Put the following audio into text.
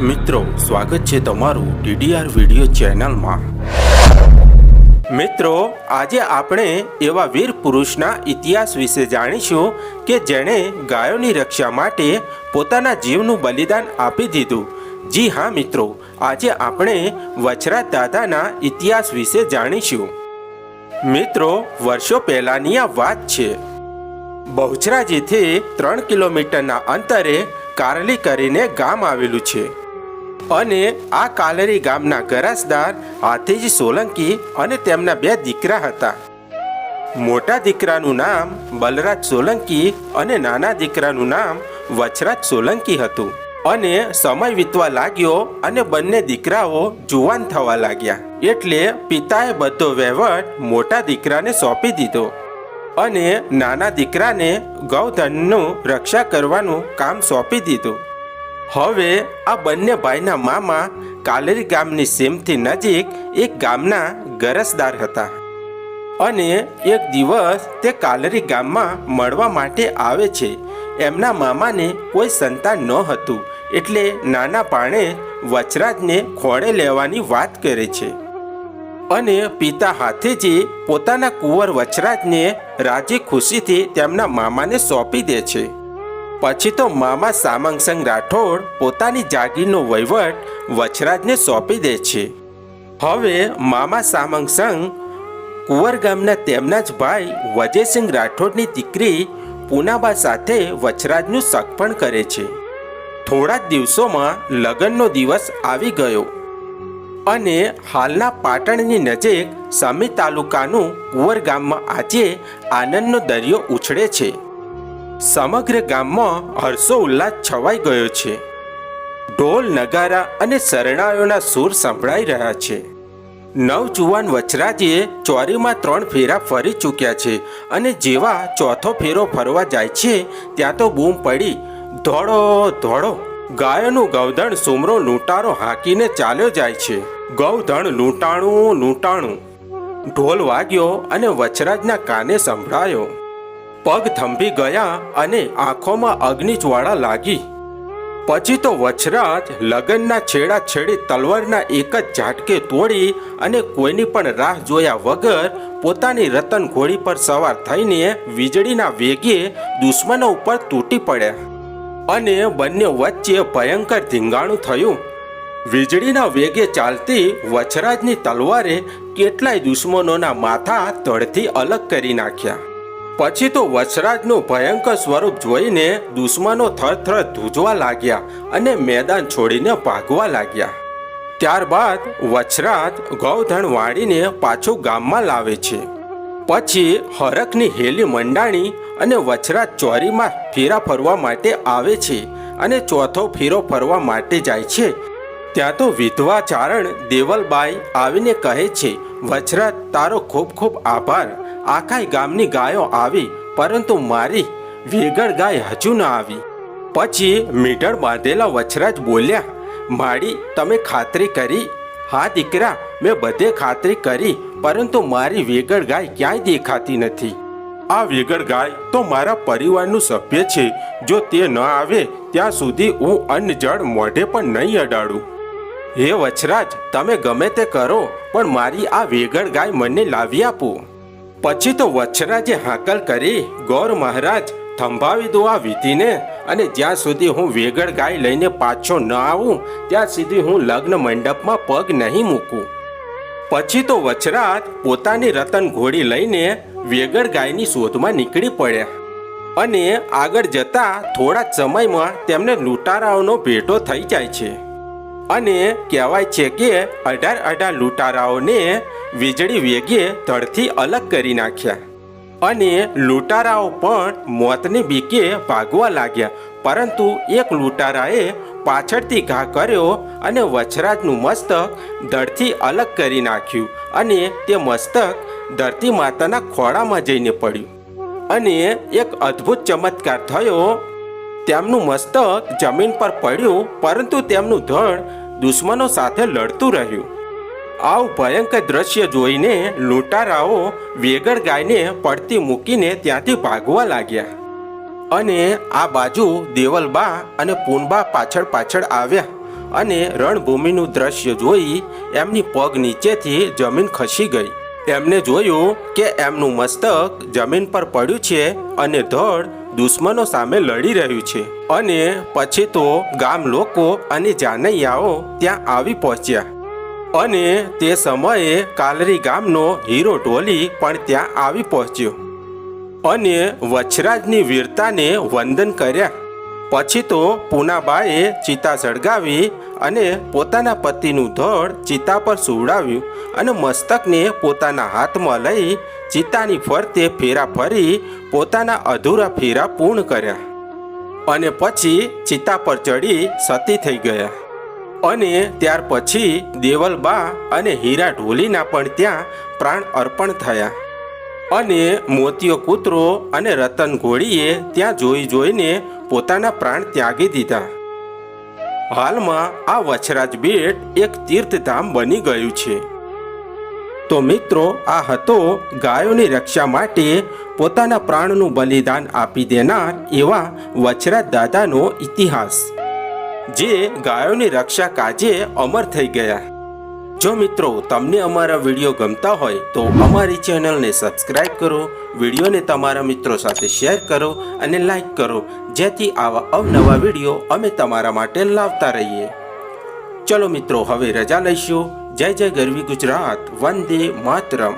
મિત્રો, સ્વાગત છે તમારું ડીડીઆર વીડિયો ચેનલમાં. મિત્રો, આજે આપણે એવા વીર પુરુષના ઇતિહાસ વિશે જાણીશું કે જેણે ગાયોની રક્ષા માટે પોતાના જીવનું બલિદાન આપી દીધું. જી હા, મિત્રો, આજે આપણે વછરા દાદાના ઇતિહાસ વિશે જાણીશું. મિત્રો, વર્ષો પહેલાની આ વાત છે. બહુચરાજીથી ત્રણ કિલોમીટરના અંતરે કારલી કરીને ગામ આવેલું છે. અને આ કાલરી ગામના ગરાસદાર હાથીજી સોલંકી અને તેમના બે દીકરા હતા. મોટા દીકરાનું નામ બલરાજ સોલંકી અને નાના દીકરાનું નામ વછરાજ સોલંકી હતું. અને સમય વીતવા લાગ્યો અને બંને દીકરાઓ જુવાન થવા લાગ્યા. એટલે પિતાએ બધો વહેવટ મોટા દીકરાને સોંપી દીધો. અને નાના દીકરાને ગૌધનનું રક્ષા કરવાનું કામ સોંપી દીધું. હવે આ બંને ભાઈના મામા કાલેરી ગામની સીમથી નજીક એક ગામના ગરસદાર હતા. અને એક દિવસ તે કાલરી ગામમાં મળવા માટે આવે છે. એમના મામાને કોઈ સંતાન ન હતું એટલે નાના પાણે વચરાજને ખોળે લેવાની વાત કરે છે. અને પિતા હાથેજી પોતાના કુંવર વચરાજને રાજી ખુશીથી તેમના મામાને સોંપી દે છે. પછી તો મામા સામંગસંગ રાઠોડ પોતાની જાગીરનો વહીવટ વચરાજને સોંપી દે છે. હવે મામા સામંગસંગ કુંવર ગામના તેમના જ ભાઈ વજયસિંહ રાઠોડની દીકરી પૂનાબા સાથે વચરાજનું સગપણ કરે છે. થોડા દિવસોમાં લગ્નનો દિવસ આવી ગયો અને હાલના પાટણની નજીક સમી તાલુકાનું કુંવર ગામમાં આજે આનંદનો દરિયો ઉછળે છે. સમગ્ર ગામમાં હર્ષો ઉલ્લાસ છવાઈ ગયો છે. ઢોલ, નગારા અને શરણાઈઓના સૂર સંભળાઈ રહ્યા છે. નવજુવાન વચરાજીએ ચોરીમાં ત્રણ ફેરા ફરી ચૂક્યા છે અને જેવા ચોથો ફેરો ફરવા જાય છે, ત્યાં તો બૂમ પડી. ધોળો ધોળો. ગાયોનું ગૌધણ સુમરો લૂંટારો હાંકીને ચાલ્યો જાય છે. ગૌધણ લૂંટાણું લૂંટાણું. ઢોલ વાગ્યો અને વચરાજના કાને સંભળાયો. પગ થંભી ગયા અને આંખોમાં અગ્નિજ્વાળા લાગી. પછી તો વછરાજ લગનના છેડા છેડી તલવારના એક જ ઝાટકે તોડી અને કોઈની પણ રાહ જોયા વગર પોતાની રતન ઘોડી પર સવાર થઈને વીજળીના વેગે દુશ્મનો ઉપર તૂટી પડ્યા અને બંને વચ્ચે ભયંકર ધીંગાણું થયું. વીજળીના વેગે ચાલતી વછરાજની તલવારે કેટલાય દુશ્મનોના માથા ધડથી અલગ કરી નાખ્યા. પછી તો વચરાજનું ભયંકર સ્વરૂપ જોઈને દુશ્મનો થરથર ધૂજવા લાગ્યા અને મેદાન છોડીને ભાગવા લાગ્યા. ત્યારબાદ વછરાજ ગૌધણ વાળીને પાછું ગામમાં લાવે છે. પછી હરકની હેલી મંડાણી અને વછરાજ ચોરીમાં ફેરા ફરવા માટે આવે છે અને ચોથો ફેરો ફરવા માટે જાય છે. ત્યાં તો વિધવા ચારણ દેવલબાઈ આવીને કહે છે વછરાજ તારો ખૂબ ખૂબ આભાર. આખાય ગામની ગાયો આવી, પરંતુ મારી વેગળ ગાય હજુ ન આવી. પછી મીટર બાંધેલા વછરાજ બોલ્યા, માડી, તમે ખાતરી કરી? હા, દીકરા, મેં બધે ખાતરી કરી, પરંતુ મારી વેગળ ગાય ક્યાંય દેખાતી નથી. આ વેગળ ગાય તો મારા પરિવારનું સભ્ય છે. જો તે ન આવે, ત્યાં સુધી હું અન્ન જળ મોઢે પણ નહીં અડાડું. હે વચરાજ તમે ગમે તે કરો, પણ મારી આ વેગળ ગાય મને લાવી આપો. પછી તો વચ્છરાજે હાકલ કરી ગૌર મહારાજ થંભાવી દો આ વિધિને અને જ્યાં સુધી હું વેગળ ગાય લઈને પાછો ન આવું, ત્યાં સુધી હું લગ્ન મંડપમાં પગ નહીં મૂકું. પછી તો વચરાજ પોતાની રતન ઘોડી લઈને વેગળ ગાયની શોધમાં નીકળી પડ્યા અને આગળ જતા થોડા સમયમાં તેમને લૂંટારાઓનો ભેટો થઈ જાય છે. અને કહેવાય છે કે અઢાર અઢાર લૂંટારાઓને વીજળી વેગે ધડથી અલગ કરી નાખ્યા. અને લૂંટારાઓ પણ મોતની બીકે ભાગવા લાગ્યા. પરંતુ એક લૂંટારાએ પાછળથી ઘા કર્યો અને વચરાજનું મસ્તક ધડથી અલગ કરી નાખ્યું અને તે મસ્તક ધરતી માતાના ખોળામાં જઈને પડ્યું. અને એક અદ્ભુત ચમત્કાર થયો. તેમનું મસ્તક જમીન પર પડ્યું, પરંતુ તેમનું ધડ દુશ્મનો સાથે લડતું રહ્યું. આવું ભયંકર દ્રશ્ય જોઈને લૂંટારાઓ વેગળ ગાયને પડતી મૂકીને ત્યાંથી ભાગવા લાગ્યા. અને આ બાજુ દેવલબા અને પૂનબા પાછળ પાછળ આવ્યા અને રણભૂમિનું દ્રશ્ય જોઈ એમની પગ નીચેથી જમીન ખસી ગઈ. એમને જોયું કે એમનું મસ્તક જમીન પર પડ્યું છે અને ધડ દુશ્મનો સામે લડી રહ્યું છે. અને પછી તો ગામ લોકો અને જાનૈયાઓ ત્યાં આવી પહોંચ્યા. અને તે સમયે કાલરી ગામનો હીરો ટોલી પણ ત્યાં આવી પહોંચ્યો. અને વછરાજની વીરતાને વંદન કર્યા. પછી તો પૂનાબાએ ચિતા સળગાવી અને પોતાના પતિનું ધડ ચિતા પર સુવડાવ્યું અને મસ્તકને પોતાના હાથમાં લઈ ચિતાની ફરતે ફેરા ફરી પોતાના અધૂરા ફેરા પૂર્ણ કર્યા. અને પછી ચિતા પર ચડી સતી થઈ ગયા. અને ત્યાર પછી દેવલબા અને હીરા ઢોલીના પણ ત્યાં પ્રાણ અર્પણ થયા. અને મોતીયો કૂતરો અને રતન ઘોડીએ ત્યાં જોઈ જોઈને પોતાના પ્રાણ ત્યાગી દીધા. હાલમાં આ વછરાજ બેટ એક તીર્થધામ બની ગયું છે. તો મિત્રો, આ હતો ગાયોની રક્ષા માટે પોતાના પ્રાણનું બલિદાન આપી દેનાર એવા વછરાજ દાદાનો ઇતિહાસ. જે ગાયોની રક્ષા કાજે અમર થઈ ગયા. જો મિત્રો તમને અમારા વીડિયો ગમતા હોય તો અમારી ચેનલને સબસ્ક્રાઇબ કરો, વિડીયોને તમારા મિત્રો સાથે શેર કરો અને લાઈક કરો, જેથી આવા અવનવા વીડિયો અમે તમારા માટે લાવતા રહીએ. ચલો મિત્રો, હવે રજા લઈશું. જય જય ગરવી ગુજરાત, વંદે માતરમ.